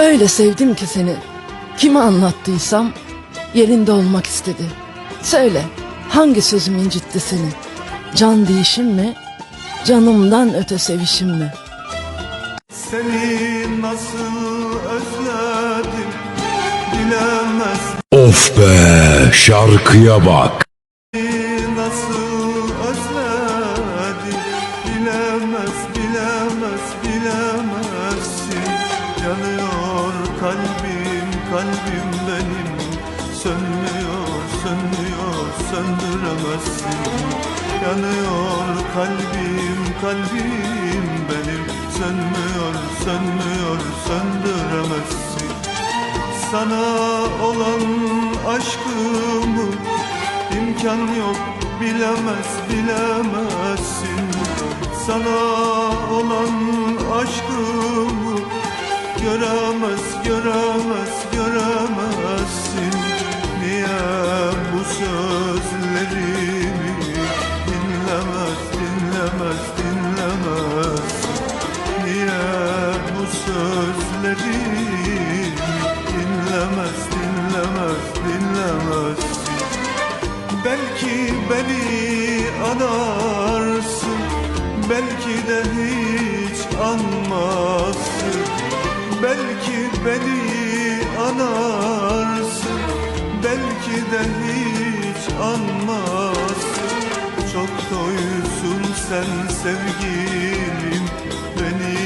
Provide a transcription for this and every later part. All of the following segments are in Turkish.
Öyle sevdim ki seni. Kime anlattıysam yerinde olmak istedi. Söyle hangi sözüm incitti seni? Can değişim mi? Canımdan öte sevişim mi? Seni nasıl özledim bilemez Of be şarkıya bak. Kalbim benim. Sönmüyor sönmüyor söndüremezsin. Yanıyor kalbim kalbim benim. Sönmüyor sönmüyor söndüremezsin. Sana olan aşkımı imkan yok bilemez bilemezsin. Sana olan aşkımı göremez Belki beni anarsın Belki de hiç anmazsın. Belki beni anarsın Belki de hiç anmazsın. Çok doysun sen sevgilim Beni,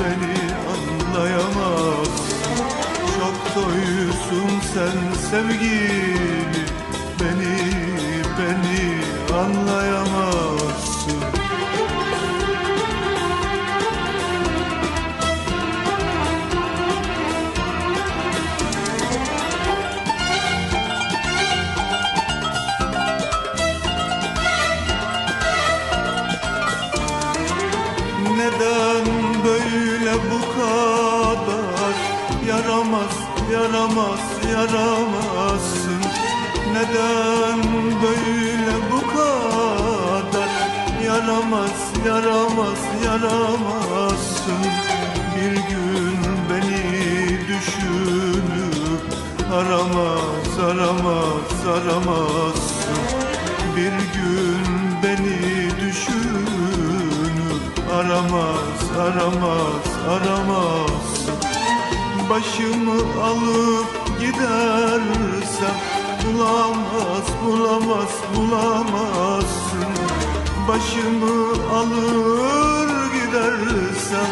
beni anlayamazsın. Çok doysun sen sevgilim Beni, anlayamazsın. Neden böyle bu kadar? Yaramaz, yaramaz, yaramazsın yaramazsın Bir gün beni düşünüp Aramaz, aramaz, aramazsın. Bir gün beni düşünüp Aramaz, aramaz, aramazsın. Başımı alıp gidersem Bulamaz, bulamaz, bulamazsın. Başımı alır gidersem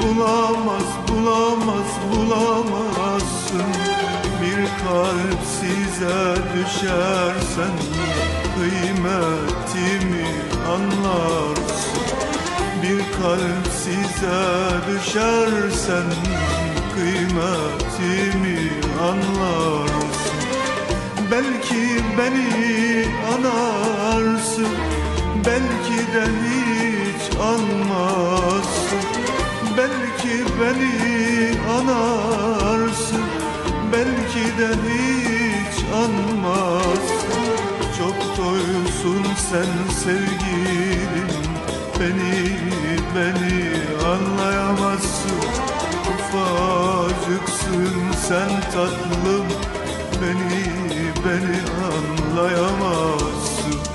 Bulamaz, bulamaz, bulamazsın. Bir kalp size düşersen Kıymetimi anlarsın. Bir kalp size düşersen kıymetimi anlarsın. Belki beni anarsın Belki de hiç anmazsın Belki beni anarsın. Belki de hiç anmazsın. Çok doysun sen sevgilim. Beni, beni anlayamazsın. Ufacıksın sen tatlım. Beni, beni anlayamazsın